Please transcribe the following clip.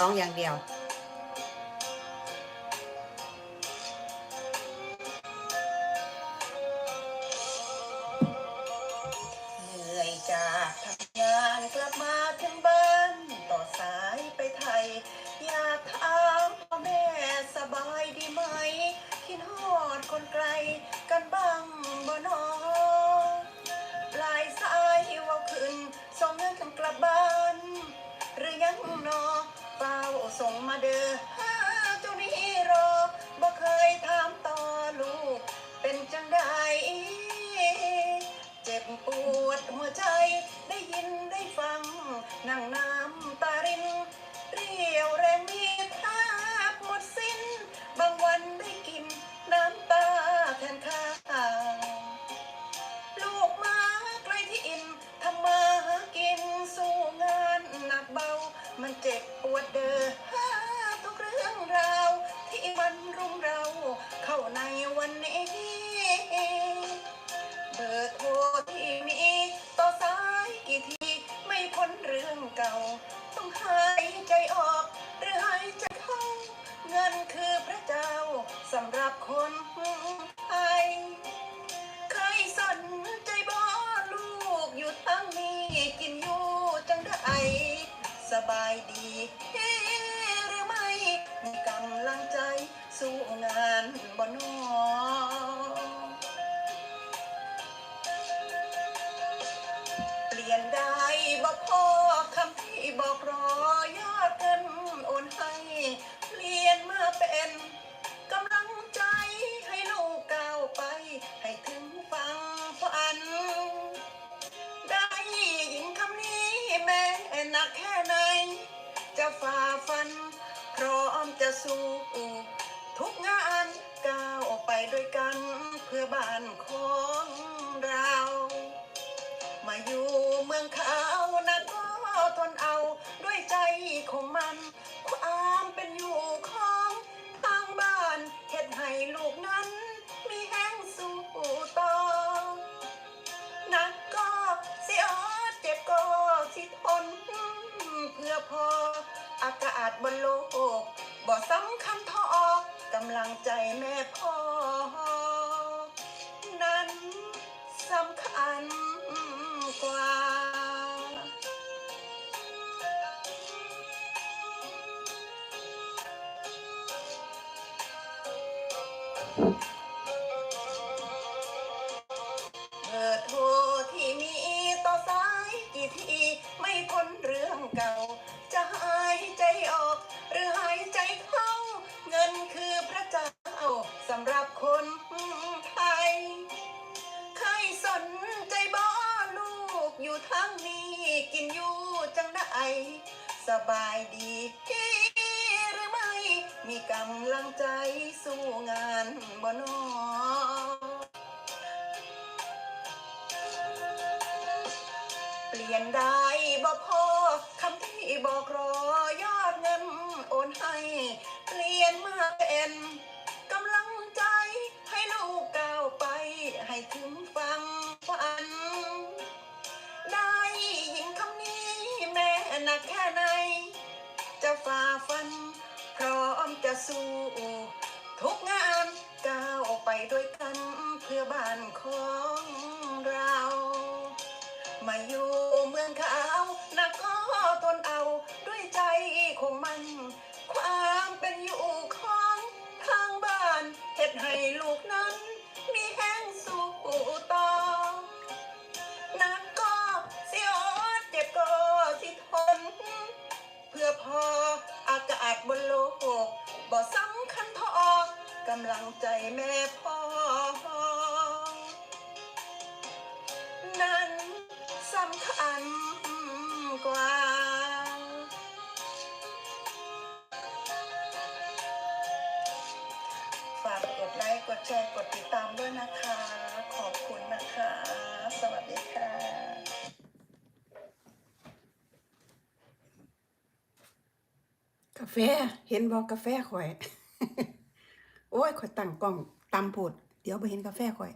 ร้องอย่างเดียว เหนื่อยจากทำงานกลับมาถึงบ้าน ต่อสายไปไทย อยากถามพ่อแม่สบายดีไหม คิดฮอดคนไกลกันบ้างบ่นอปลายสายว่าขึ้นส่งเงินกลับบ้าน หรือยังนอเฝ้า ส่งมาเด้อ เก่า ต้องหายใจออก หรือหายใจเข้า เงินคือพระเจ้าสำหรับคนไทยเคยสนใจบ่ลูกอยู่ทั้งนี้กินอยู่จังได้สบายดีหรือไม่มีกำลังใจสู้งานบ่น ฝ่าฟัน พร้อมจะสู้ทุกงานก้าวไปด้วยกันเพื่อบ้านของเรา มาอยู่เมืองเขานะก็ทนเอาด้วยใจของมัน บนโลกบ่สำคัญทอกำลังใจแม่พ่อ นั้นสำคัญกว่าเบอร์โทรที่มีต่อสายกี่ทีไม่พ้นเรื่องเก่าจะหา อยู่ทั้งนี้ กินอยู่จังได้ สบายดีหรือไม่ มีกำลังใจสู้งานบ่นอเปลี่ยนได้บ่พอคำที่บอกรอยอดเงินโอนให้ เปลี่ยนมาเป็นกำลัง ฝัน พร้อมจะสู้ ทุกงานก้าวไปด้วยกันเพื่อบ้านของเรา มาอยู่เมืองขาวนักก็ทนเอาด้วยใจของมัน ความเป็นอยู่ของทางบ้านเหตุให้ลูกนั้น มีแห้งสู้ต่อนักก็เสียอดเจ็บก็สิทน เพื่อพออากาศบนโลกบ่สำคัญทอกำลังใจแม่พ่อ นั้นสำคัญกว่าฝากกดไลค์ กดแชร์ กดติดตามด้วยนะคะ ขอบคุณนะคะ สวัสดีค่ะ กาแฟ เห็นบอกกาแฟข่อย โอ้ยข่อยตั้งกล่องตำโพดเดี๋ยวไปเห็นกาแฟข่อย